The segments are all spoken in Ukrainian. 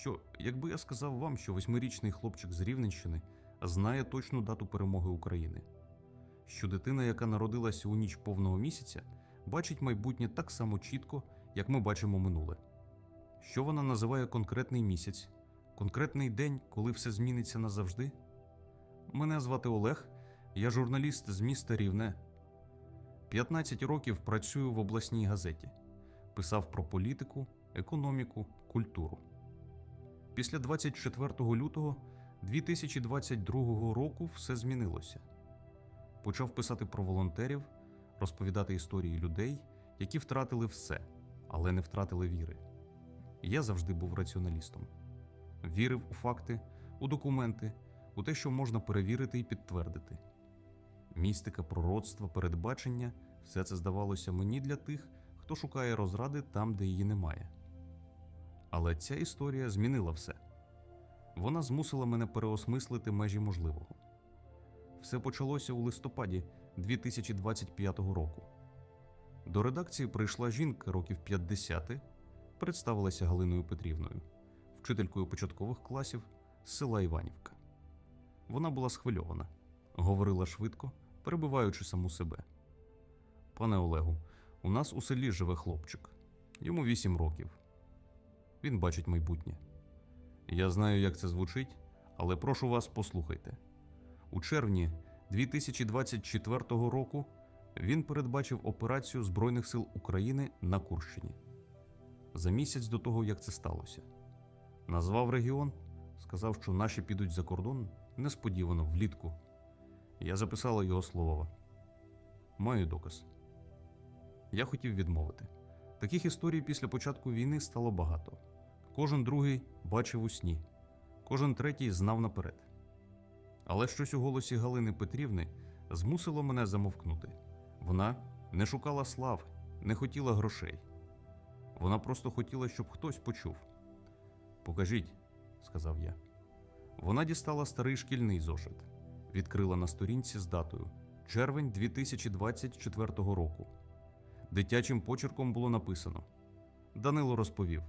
що, якби я сказав вам, що восьмирічний хлопчик з Рівненщини знає точну дату перемоги України, що дитина, яка народилася у ніч повного місяця, бачить майбутнє так само чітко, як ми бачимо минуле. Що вона називає конкретний місяць, конкретний день, коли все зміниться назавжди? Мене звати Олег, я журналіст з міста Рівне. 15 років працюю в обласній газеті, писав про політику, економіку, культуру. Після 24 лютого 2022 року все змінилося. Почав писати про волонтерів, розповідати історії людей, які втратили все, але не втратили віри. Я завжди був раціоналістом. Вірив у факти, у документи, у те, що можна перевірити і підтвердити. Містика, пророцтва, передбачення все це здавалося мені для тих, хто шукає розради там, де її немає. Але ця історія змінила все. Вона змусила мене переосмислити межі можливого. Все почалося у листопаді 2025 року. До редакції прийшла жінка років 50, представилася Галиною Петрівною, вчителькою початкових класів з села Іванівка. Вона була схвильована, говорила швидко, перебиваючи саму себе. Пане Олегу, у нас у селі живе хлопчик. Йому 8 років. Він бачить майбутнє. Я знаю, як це звучить, але прошу вас, послухайте. У червні 2024 року він передбачив операцію Збройних сил України на Курщині. За місяць до того, як це сталося. Назвав регіон, сказав, що наші підуть за кордон несподівано влітку. Я записала його слово. Маю доказ. Я хотів відмовити. Таких історій після початку війни стало багато. Кожен другий бачив у сні, кожен третій знав наперед. Але щось у голосі Галини Петрівни змусило мене замовкнути. Вона не шукала слави, не хотіла грошей. Вона просто хотіла, щоб хтось почув. Покажіть, сказав я. Вона дістала старий шкільний зошит, відкрила на сторінці з датою червень 2024 року. Дитячим почерком було написано: Данило розповів: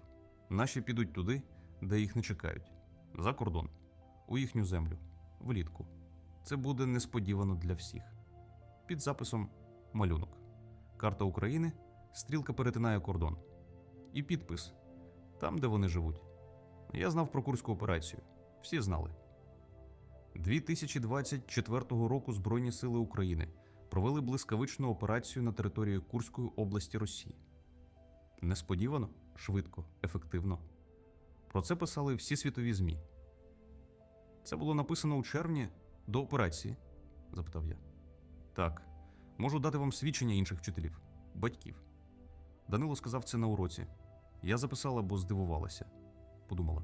наші підуть туди, де їх не чекають, за кордон, у їхню землю, влітку. Це буде несподівано для всіх. Під записом малюнок. Карта України, стрілка перетинає кордон. І підпис там, де вони живуть. Я знав про курську операцію. Всі знали. 2024 року Збройні сили України провели блискавичну операцію на території Курської області Росії. Несподівано, швидко, ефективно. Про це писали всі світові ЗМІ. Це було написано у червні до операції? запитав я. Так, можу дати вам свідчення інших вчителів, батьків. Данило сказав це на уроці. Я записала, бо здивувалася. Подумала,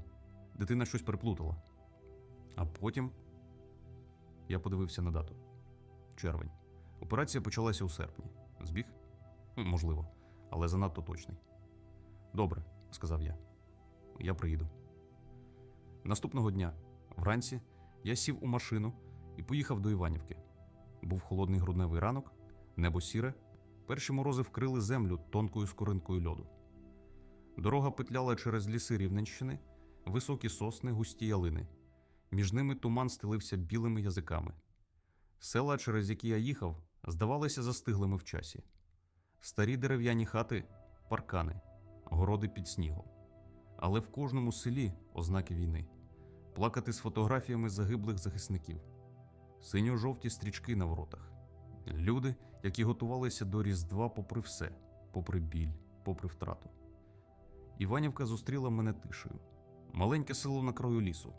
дитина щось переплутала. А потім я подивився на дату. Червень. Операція почалася у серпні. Збіг? Можливо, але занадто точний. Добре, сказав я. Я приїду. Наступного дня, вранці, я сів у машину і поїхав до Іванівки. Був холодний грудневий ранок, небо сіре, перші морози вкрили землю тонкою скоринкою льоду. Дорога петляла через ліси Рівненщини, високі сосни, густі ялини. Між ними туман стелився білими язиками. Села, через які я їхав, здавалися застиглими в часі. Старі дерев'яні хати паркани, городи під снігом. Але в кожному селі ознаки війни, плакати з фотографіями загиблих захисників, синьо-жовті стрічки на воротах, люди, які готувалися до Різдва попри все, попри біль, попри втрату. Іванівка зустріла мене тишею. Маленьке село на краю лісу,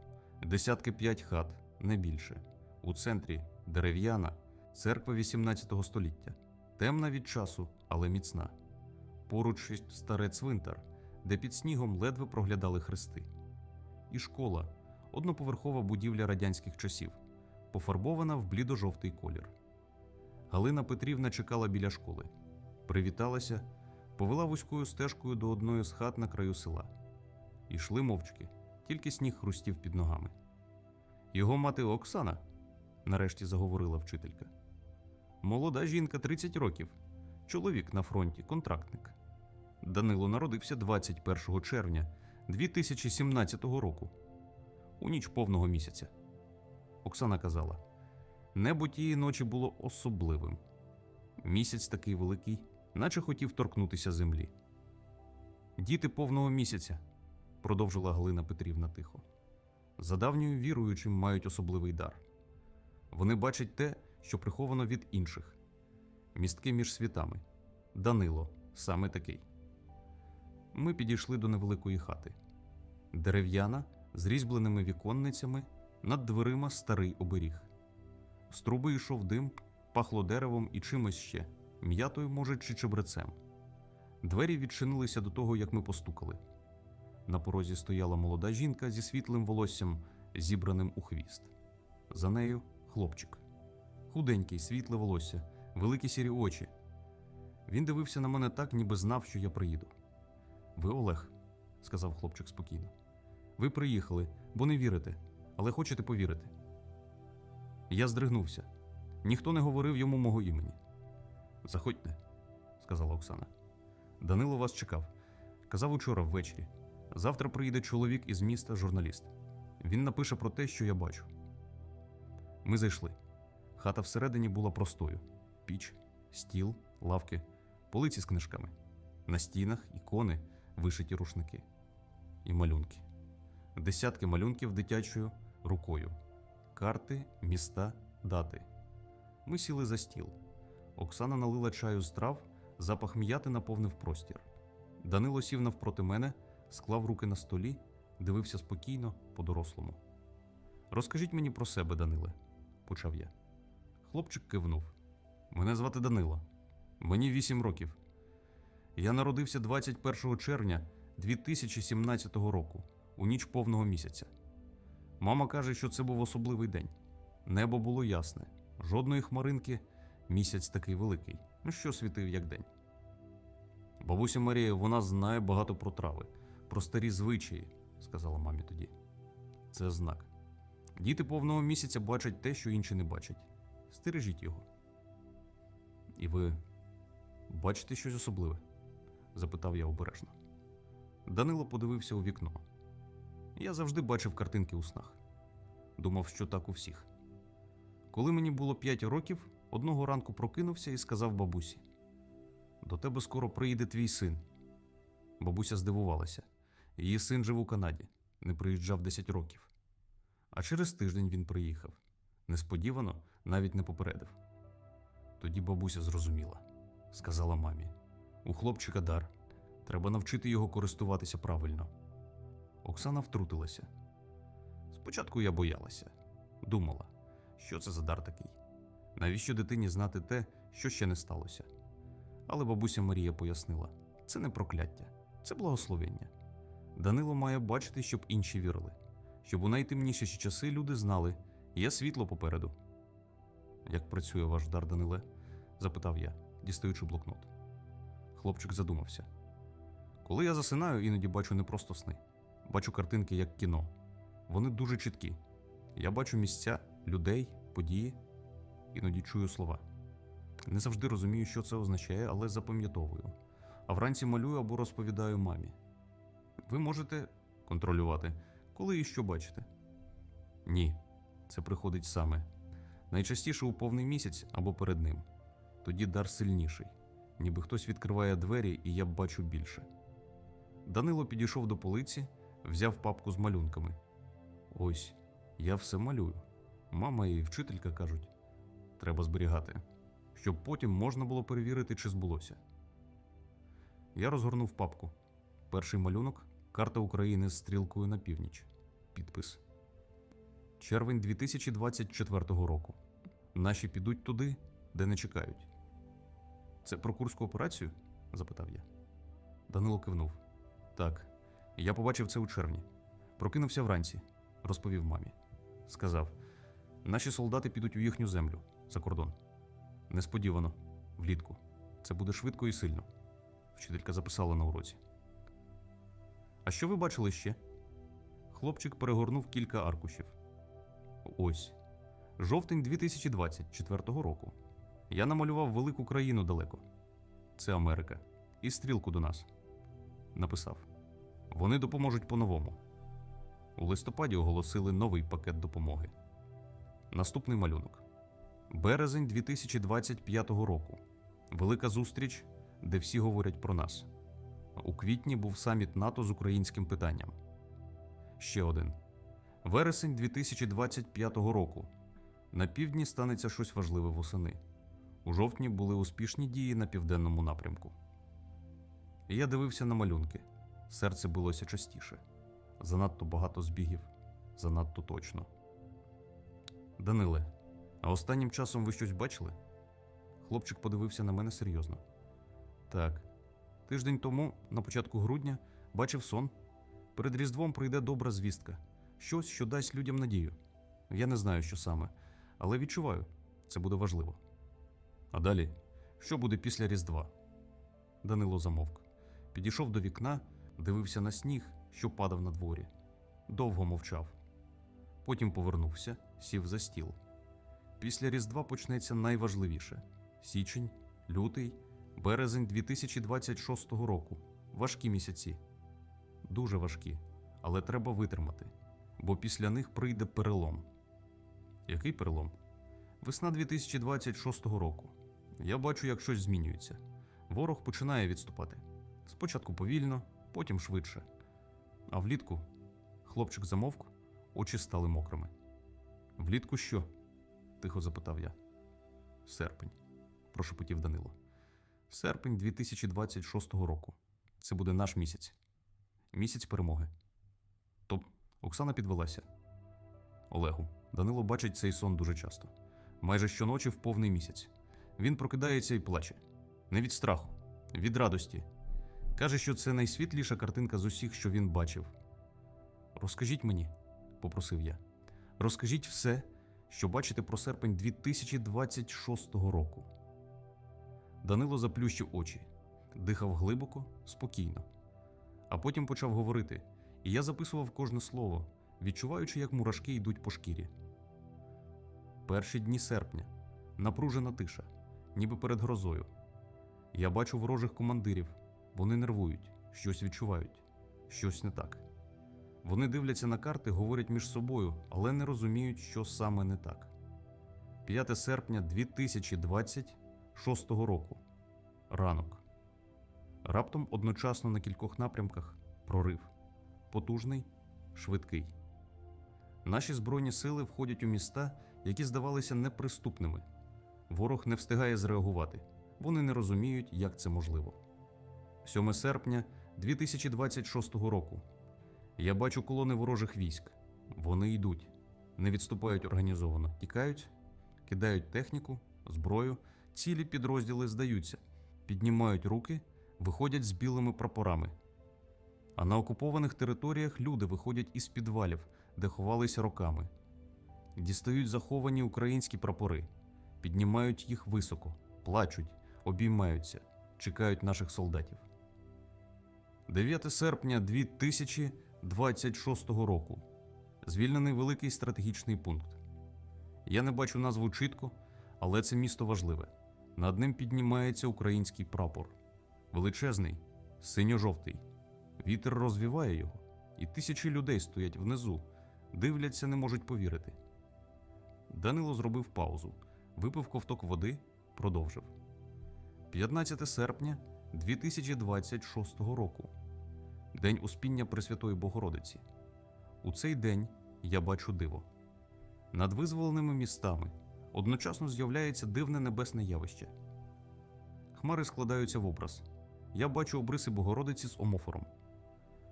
десятки п'ять хат, не більше. У центрі дерев'яна, церква 18 століття, темна від часу, але міцна. Поруч старе цвинтар, де під снігом ледве проглядали хрести. І школа одноповерхова будівля радянських часів, пофарбована в блідо-жовтий колір. Галина Петрівна чекала біля школи, привіталася, повела вузькою стежкою до одної з хат на краю села. Ішли мовчки, тільки сніг хрустів під ногами. Його мати Оксана, нарешті заговорила вчителька. Молода жінка 30 років, чоловік на фронті, контрактник. Данило народився 21 червня 2017 року, у ніч повного місяця. Оксана казала: небо тієї ночі було особливим. Місяць такий великий, наче хотів торкнутися землі. Діти повного місяця, продовжила Галина Петрівна тихо. За давньою віруючим мають особливий дар. Вони бачать те, що приховано від інших. Містки між світами. Данило саме такий. Ми підійшли до невеликої хати. Дерев'яна з різьбленими віконницями, над дверима старий оберіг. З труби йшов дим, пахло деревом і чимось ще, м'ятою, може, чи чебрецем. Двері відчинилися до того, як ми постукали. На порозі стояла молода жінка зі світлим волоссям, зібраним у хвіст. За нею хлопчик. Худенький, світле волосся, великі сірі очі. Він дивився на мене так, ніби знав, що я приїду. Ви Олег, сказав хлопчик спокійно. Ви приїхали, бо не вірите, але хочете повірити. Я здригнувся. Ніхто не говорив йому мого імені. Заходьте, сказала Оксана. Данило вас чекав. Казав учора ввечері. Завтра приїде чоловік із міста, журналіст. Він напише про те, що я бачу. Ми зайшли. Хата всередині була простою: піч, стіл, лавки, полиці з книжками. На стінах ікони, вишиті рушники і малюнки. Десятки малюнків дитячою рукою, карти, міста, дати. Ми сіли за стіл. Оксана налила чаю з трав, запах м'яти наповнив простір. Данило сів навпроти мене, склав руки на столі, дивився спокійно, по-дорослому. Розкажіть мені про себе, Даниле, почав я. Хлопчик кивнув. Мене звати Данило. Мені вісім років. Я народився 21 червня 2017 року, у ніч повного місяця. Мама каже, що це був особливий день. Небо було ясне, жодної хмаринки, місяць такий великий, ну що світив як день. Бабуся Марія, вона знає багато про трави, про старі звичаї, сказала мамі тоді. Це знак. Діти повного місяця бачать те, що інші не бачать. Стережіть його. І ви бачите щось особливе? Запитав я обережно. Данило подивився у вікно. Я завжди бачив картинки у снах. Думав, що так у всіх. Коли мені було 5 років, одного ранку прокинувся і сказав бабусі: До тебе скоро приїде твій син. Бабуся здивувалася. Її син жив у Канаді, не приїжджав 10 років. А через тиждень він приїхав. Несподівано навіть не попередив. Тоді бабуся зрозуміла, сказала мамі: у хлопчика дар. Треба навчити його користуватися правильно. Оксана втрутилася. Спочатку я боялася, думала, що це за дар такий. Навіщо дитині знати те, що ще не сталося? Але бабуся Марія пояснила: це не прокляття, це благословення. Данило має бачити, щоб інші вірили, щоб у найтемніші часи люди знали, є світло попереду. Як працює ваш дар, Даниле? запитав я, дістаючи блокнот. Хлопчик задумався. Коли я засинаю, іноді бачу не просто сни, бачу картинки як кіно. Вони дуже чіткі. Я бачу місця, людей, події, іноді чую слова. Не завжди розумію, що це означає, але запам'ятовую. А вранці малюю або розповідаю мамі. Ви можете контролювати, коли і що бачите? Ні, це приходить саме. Найчастіше у повний місяць або перед ним. Тоді дар сильніший, ніби хтось відкриває двері, і я бачу більше. Данило підійшов до полиці, взяв папку з малюнками. Ось, я все малюю. Мама і вчителька кажуть, треба зберігати, щоб потім можна було перевірити, чи збулося. Я розгорнув папку. Перший малюнок карта України з стрілкою на північ. Підпис. Червень 2024 року. Наші підуть туди, де не чекають. Це про курську операцію? запитав я. Данило кивнув. Так, я побачив це у червні. Прокинувся вранці, розповів мамі. Сказав: наші солдати підуть у їхню землю за кордон. Несподівано, влітку. Це буде швидко і сильно. Вчителька записала на уроці. А що ви бачили ще? Хлопчик перегорнув кілька аркушів. Ось. Жовтень 2024 року. Я намалював велику країну далеко. Це Америка. І стрілку до нас. Написав. Вони допоможуть по-новому. У листопаді оголосили новий пакет допомоги. Наступний малюнок. Березень 2025 року. Велика зустріч, де всі говорять про нас. У квітні був саміт НАТО з українським питанням. Ще один. Вересень 2025 року. На півдні станеться щось важливе восени. У жовтні були успішні дії на південному напрямку. Я дивився на малюнки. Серце билося частіше. Занадто багато збігів, занадто точно. Даниле, а останнім часом ви щось бачили? Хлопчик подивився на мене серйозно. Так. Тиждень тому, на початку грудня, бачив сон. Перед Різдвом прийде добра звістка. Щось, що дасть людям надію. Я не знаю, що саме, але відчуваю, це буде важливо. А далі, що буде після Різдва? Данило замовк. Підійшов до вікна, дивився на сніг, що падав на дворі. Довго мовчав. Потім повернувся, сів за стіл. Після Різдва почнеться найважливіше: січень, лютий, березень 2026 року. Важкі місяці. Дуже важкі, але треба витримати, бо після них прийде перелом. Який перелом? Весна 2026 року. Я бачу, як щось змінюється. Ворог починає відступати. Спочатку повільно, потім швидше. А влітку хлопчик замовк, очі стали мокрими. Влітку що? тихо запитав я. Серпень, прошепотів Данило. Серпень 2026 року. Це буде наш місяць. Місяць перемоги. Топ, Оксана підвелася. Олегу, Данило бачить цей сон дуже часто. Майже щоночі в повний місяць. Він прокидається і плаче. Не від страху, від радості. Каже, що це найсвітліша картинка з усіх, що він бачив. Розкажіть мені, попросив я. Розкажіть все, що бачите про серпень 2026 року. Данило заплющив очі, дихав глибоко, спокійно. А потім почав говорити, і я записував кожне слово, відчуваючи, як мурашки йдуть по шкірі. Перші дні серпня, напружена тиша, ніби перед грозою. Я бачу ворожих командирів, вони нервують, щось відчувають, щось не так. Вони дивляться на карти, говорять між собою, але не розуміють, що саме не так. 5 серпня 2026 року. Ранок. Раптом одночасно на кількох напрямках прорив. Потужний, швидкий. Наші збройні сили входять у міста, які здавалися неприступними. Ворог не встигає зреагувати. Вони не розуміють, як це можливо. 7 серпня 2026 року. Я бачу колони ворожих військ. Вони йдуть, не відступають організовано, тікають, кидають техніку, зброю, цілі підрозділи здаються, піднімають руки, виходять з білими прапорами. А на окупованих територіях люди виходять із підвалів, де ховалися роками, дістають заховані українські прапори, піднімають їх високо, плачуть, обіймаються, чекають наших солдатів. 9 серпня 2026 року. Звільнений великий стратегічний пункт. Я не бачу назву чітко, але це місто важливе. Над ним піднімається український прапор. Величезний, синьо-жовтий. Вітер розвіває його, і тисячі людей стоять внизу, дивляться, не можуть повірити. Данило зробив паузу, випив ковток води, продовжив. 15 серпня 2026 року. День Успіння Пресвятої Богородиці. У цей день я бачу диво. Над визволеними містами одночасно з'являється дивне небесне явище. Хмари складаються в образ. Я бачу обриси Богородиці з омофором.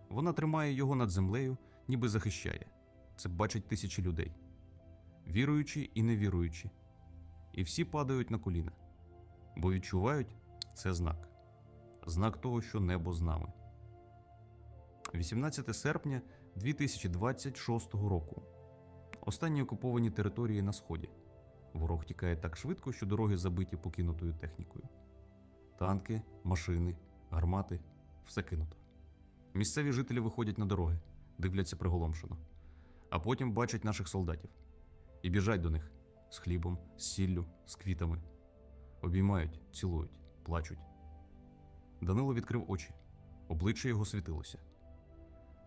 Вона тримає його над землею, ніби захищає. Це бачать тисячі людей, віруючі і невіруючі. І всі падають на коліна, бо відчувають це знак знак того, що небо з нами. 18 серпня 2026 року. Останні окуповані території на сході. Ворог тікає так швидко, що дороги забиті покинутою технікою. Танки, машини, гармати все кинуто. Місцеві жителі виходять на дороги, дивляться приголомшено, а потім бачать наших солдатів і біжать до них з хлібом, з сіллю, з квітами. Обіймають, цілують, плачуть. Данило відкрив очі, обличчя його світилося.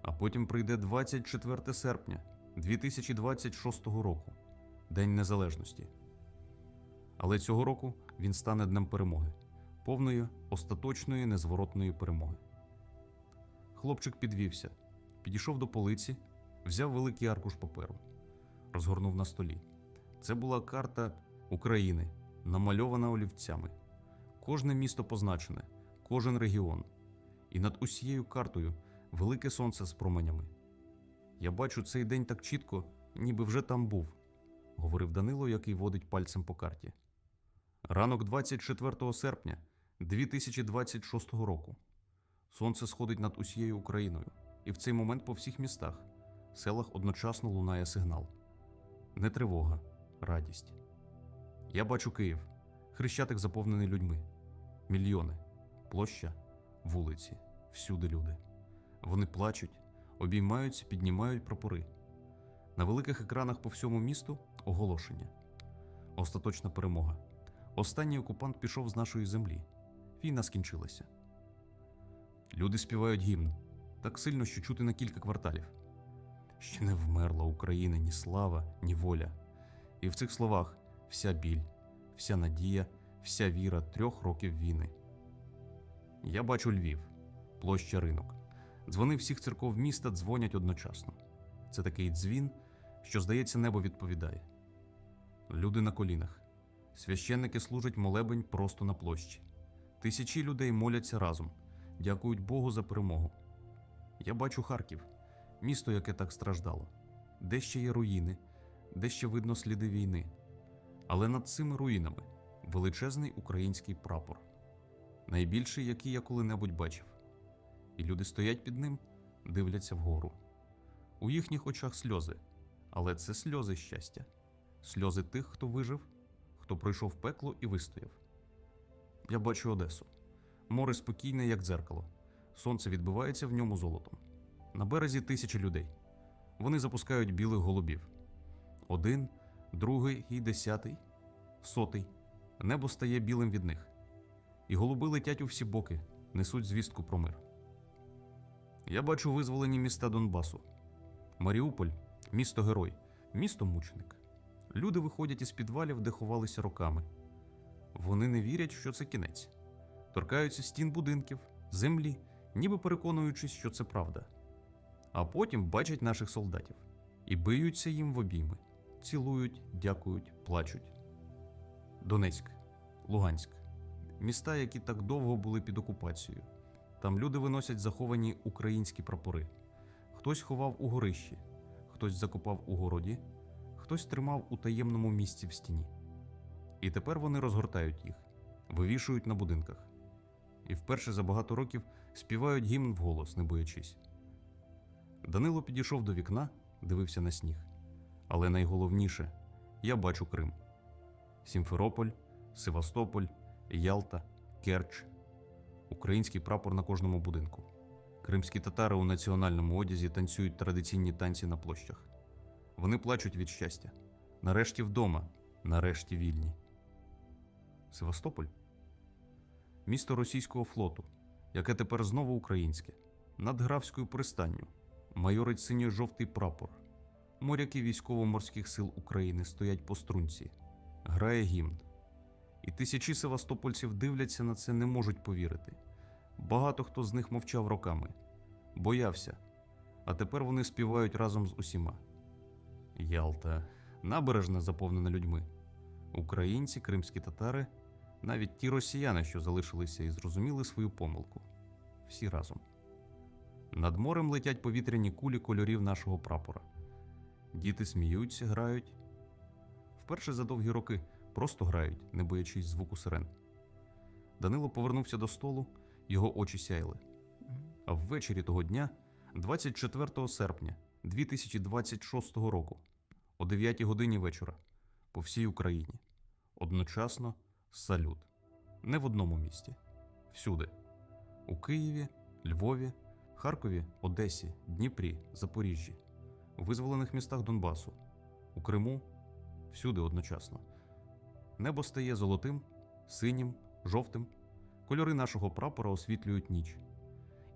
А потім прийде 24 серпня 2026 року, День Незалежності. Але цього року він стане днем перемоги, повної, остаточної, незворотної перемоги. Хлопчик підвівся, підійшов до полиці, взяв великий аркуш паперу, розгорнув на столі. Це була карта України, намальована олівцями. Кожне місто позначене, кожен регіон. І над усією картою велике сонце з променями. Я бачу цей день так чітко, ніби вже там був, говорив Данило, який водить пальцем по карті. Ранок 24 серпня 2026 року. Сонце сходить над усією Україною, і в цей момент по всіх містах, селах одночасно лунає сигнал. Не тривога, радість. Я бачу Київ, хрещатик заповнений людьми, мільйони, площа, вулиці, всюди люди. Вони плачуть, обіймаються, піднімають прапори. На великих екранах по всьому місту оголошення. Остаточна перемога. Останній окупант пішов з нашої землі. Війна скінчилася. Люди співають гімн так сильно, що чути на кілька кварталів. Ще не вмерла Україна ні слава, ні воля. І в цих словах вся біль, вся надія, вся віра трьох років війни. Я бачу Львів, площа ринок. Дзвони всіх церков міста дзвонять одночасно. Це такий дзвін, що, здається, небо відповідає. Люди на колінах. Священники служать молебень просто на площі. Тисячі людей моляться разом, дякують Богу за перемогу. Я бачу Харків, місто, яке так страждало, де ще є руїни, де ще видно сліди війни. Але над цими руїнами величезний український прапор, найбільший, який я коли-небудь бачив. І люди стоять під ним, дивляться вгору. У їхніх очах сльози, але це сльози щастя, сльози тих, хто вижив, хто пройшов пекло і вистояв. Я бачу Одесу. Море спокійне, як дзеркало. Сонце відбивається в ньому золотом. На березі тисячі людей. Вони запускають білих голубів. Один, другий і десятий, сотий. Небо стає білим від них. І голуби летять у всі боки, несуть звістку про мир. Я бачу визволені міста Донбасу. Маріуполь місто герой, місто мученик. Люди виходять із підвалів, де ховалися роками. Вони не вірять, що це кінець, торкаються стін будинків, землі, ніби переконуючись, що це правда. А потім бачать наших солдатів і биються їм в обійми, цілують, дякують, плачуть. Донецьк, Луганськ міста, які так довго були під окупацією. Там люди виносять заховані українські прапори. Хтось ховав у горищі, хтось закопав у городі, хтось тримав у таємному місці в стіні. І тепер вони розгортають їх, вивішують на будинках. І вперше за багато років співають гімн вголос, не боячись. Данило підійшов до вікна, дивився на сніг. Але найголовніше я бачу Крим: Сімферополь, Севастополь, Ялта, Керч, український прапор на кожному будинку. Кримські татари у національному одязі танцюють традиційні танці на площах. Вони плачуть від щастя. Нарешті вдома, нарешті вільні. Севастополь місто російського флоту, яке тепер знову українське, над Графською пристанню, майорить синьо-жовтий прапор. Моряки військово-морських сил України стоять по струнці, грає гімн. І тисячі севастопольців дивляться на це, не можуть повірити. Багато хто з них мовчав роками, боявся, а тепер вони співають разом з усіма. Ялта, набережна заповнена людьми. Українці, кримські татари, навіть ті росіяни, що залишилися і зрозуміли свою помилку. Всі разом. Над морем летять повітряні кулі кольорів нашого прапора. Діти сміються, грають. Вперше за довгі роки просто грають, не боячись звуку сирен. Данило повернувся до столу, його очі сяяли. А ввечері того дня, 24 серпня 2026 року, о 9 годині вечора, по всій Україні, одночасно салют. Не в одному місті, всюди. У Києві, Львові, Харкові, Одесі, Дніпрі, Запоріжжі, у визволених містах Донбасу, у Криму, всюди одночасно. Небо стає золотим, синім, жовтим. Кольори нашого прапора освітлюють ніч.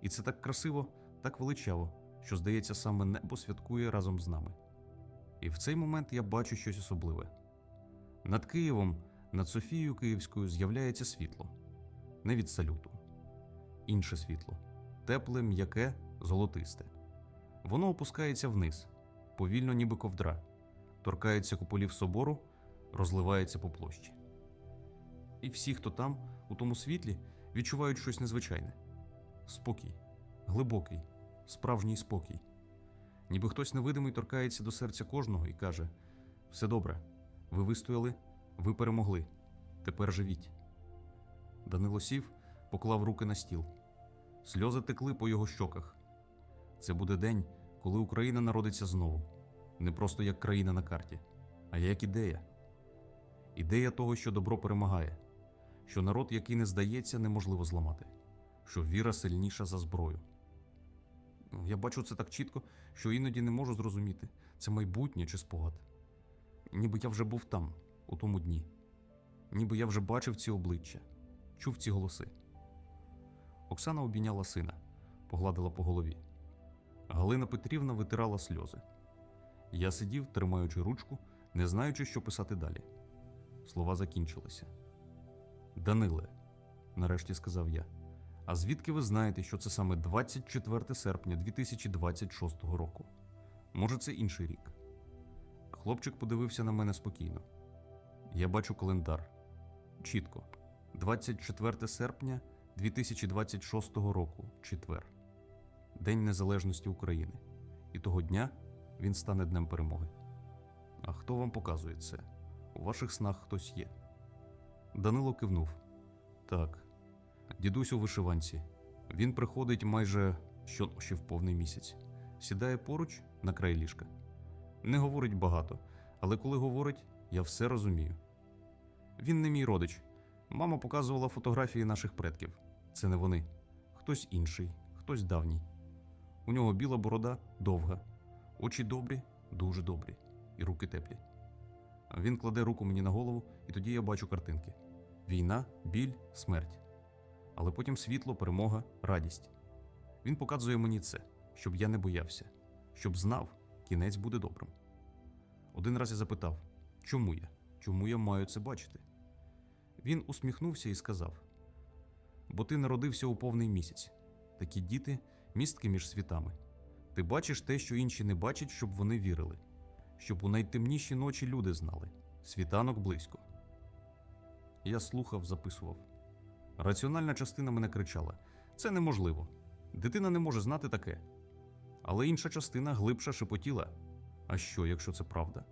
І це так красиво, так величаво, що, здається, саме небо святкує разом з нами. І в цей момент я бачу щось особливе. Над Києвом, над Софією Київською з'являється світло, не від салюту, інше світло, тепле, м'яке, золотисте. Воно опускається вниз, повільно, ніби ковдра, торкається куполів собору, розливається по площі. І всі, хто там, у тому світлі, відчувають щось незвичайне спокій, глибокий, справжній спокій. Ніби хтось невидимий торкається до серця кожного і каже: Все добре, ви вистояли, ви перемогли. Тепер живіть. Данило сів, поклав руки на стіл. Сльози текли по його щоках. Це буде день, коли Україна народиться знову, не просто як країна на карті, а як ідея. Ідея того, що добро перемагає, що народ, який не здається, неможливо зламати, що віра сильніша за зброю. Я бачу це так чітко, що іноді не можу зрозуміти, це майбутнє чи спогад. Ніби я вже був там, у тому дні, ніби я вже бачив ці обличчя, чув ці голоси. Оксана обійняла сина, погладила по голові. Галина Петрівна витирала сльози. Я сидів, тримаючи ручку, не знаючи, що писати далі. Слова закінчилися. Даниле, нарешті сказав я. А звідки ви знаєте, що це саме 24 серпня 2026 року? Може, це інший рік? Хлопчик подивився на мене спокійно. Я бачу календар. Чітко. 24 серпня 2026 року, четвер. День Незалежності України. І того дня він стане днем перемоги. А хто вам показує це? У ваших снах хтось є. Данило кивнув. Так, дідусь у вишиванці. Він приходить майже щоночі в повний місяць, сідає поруч на край ліжка. Не говорить багато, але коли говорить, я все розумію. Він не мій родич. Мама показувала фотографії наших предків. Це не вони. Хтось інший, хтось давній. У нього біла борода довга, очі добрі, дуже добрі, і руки теплі. Він кладе руку мені на голову, і тоді я бачу картинки: війна, біль, смерть. Але потім світло, перемога, радість. Він показує мені це, щоб я не боявся, щоб знав, кінець буде добрим. Один раз я запитав, чому я? Чому я маю це бачити? Він усміхнувся і сказав: Бо ти народився у повний місяць. Такі діти містки між світами. Ти бачиш те, що інші не бачать, щоб вони вірили, щоб у найтемніші ночі люди знали світанок близько. Я слухав, записував. Раціональна частина мене кричала: це неможливо. Дитина не може знати таке. Але інша частина глибша шепотіла. А що, якщо це правда?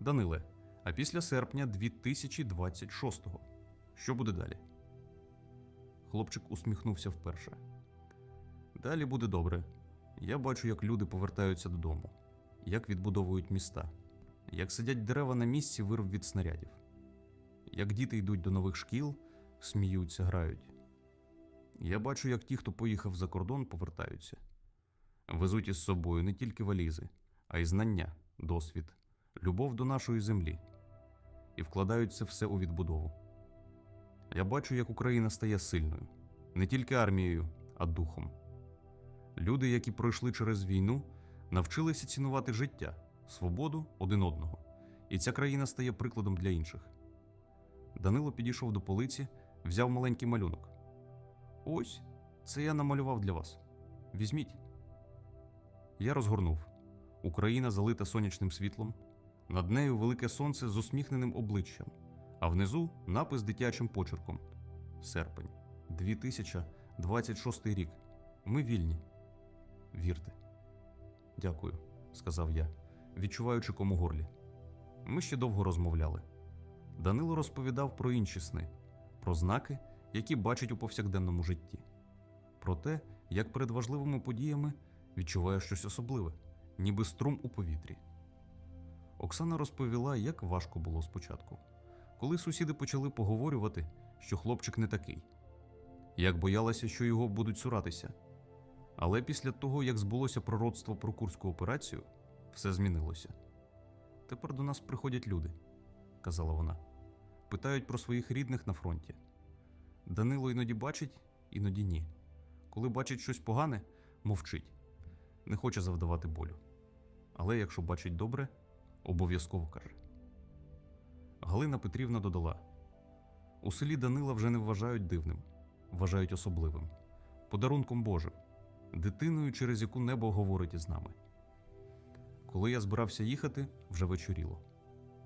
Даниле, а після серпня 2026-го що буде далі? Хлопчик усміхнувся вперше. Далі буде добре. Я бачу, як люди повертаються додому, як відбудовують міста, як сидять дерева на місці вирв від снарядів, як діти йдуть до нових шкіл, сміються, грають. Я бачу, як ті, хто поїхав за кордон, повертаються, везуть із собою не тільки валізи, а й знання, досвід, любов до нашої землі і вкладають це все у відбудову. Я бачу, як Україна стає сильною, не тільки армією, а духом. Люди, які пройшли через війну, навчилися цінувати життя, свободу один одного, і ця країна стає прикладом для інших. Данило підійшов до полиці, взяв маленький малюнок. Ось це я намалював для вас. Візьміть. Я розгорнув. Україна залита сонячним світлом, над нею велике сонце з усміхненим обличчям, а внизу напис дитячим почерком: Серпень, 2026 рік. Ми вільні. Вірте. Дякую, сказав я, відчуваючи кому горлі. Ми ще довго розмовляли. Данило розповідав про інші сни, про знаки, які бачить у повсякденному житті, про те, як перед важливими подіями відчуває щось особливе, ніби струм у повітрі. Оксана розповіла, як важко було спочатку, коли сусіди почали поговорювати, що хлопчик не такий, як боялася, що його будуть цуратися. Але після того, як збулося пророцтво про курську операцію, все змінилося. Тепер до нас приходять люди, казала вона, питають про своїх рідних на фронті. Данило іноді бачить, іноді ні. Коли бачить щось погане, мовчить. не хоче завдавати болю. Але якщо бачить добре, обов'язково каже. Галина Петрівна додала: у селі Данила вже не вважають дивним, вважають особливим, подарунком Божим, дитиною, через яку небо говорить із нами. Коли я збирався їхати, вже вечоріло.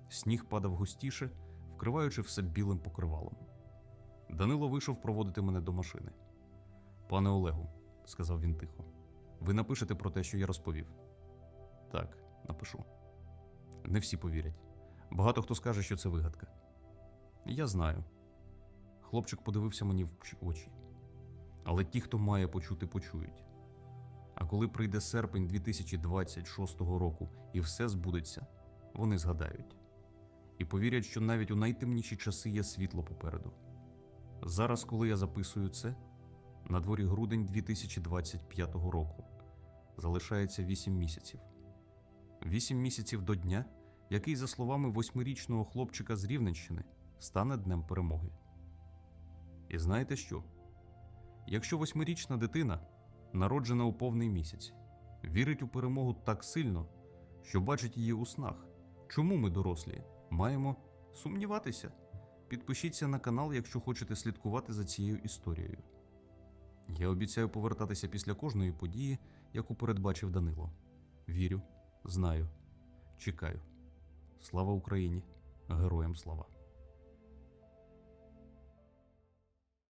Сніг падав густіше, вкриваючи все білим покривалом. Данило вийшов проводити мене до машини. Пане Олегу, сказав він тихо, ви напишете про те, що я розповів. Так, напишу. Не всі повірять. Багато хто скаже, що це вигадка. Я знаю. Хлопчик подивився мені в очі. Але ті, хто має почути, почують. А коли прийде серпень 2026 року і все збудеться, вони згадають. І повірять, що навіть у найтемніші часи є світло попереду. Зараз, коли я записую це, на дворі грудень 2025 року залишається 8 місяців. 8 місяців до дня, який, за словами восьмирічного хлопчика з Рівненщини, стане днем перемоги. І знаєте що? Якщо восьмирічна дитина, народжена у повний місяць, вірить у перемогу так сильно, що бачить її у снах, чому ми, дорослі, маємо сумніватися? Підпишіться на канал, якщо хочете слідкувати за цією історією. Я обіцяю повертатися після кожної події, яку передбачив Данило. Вірю, знаю, чекаю. Слава Україні! Героям слава!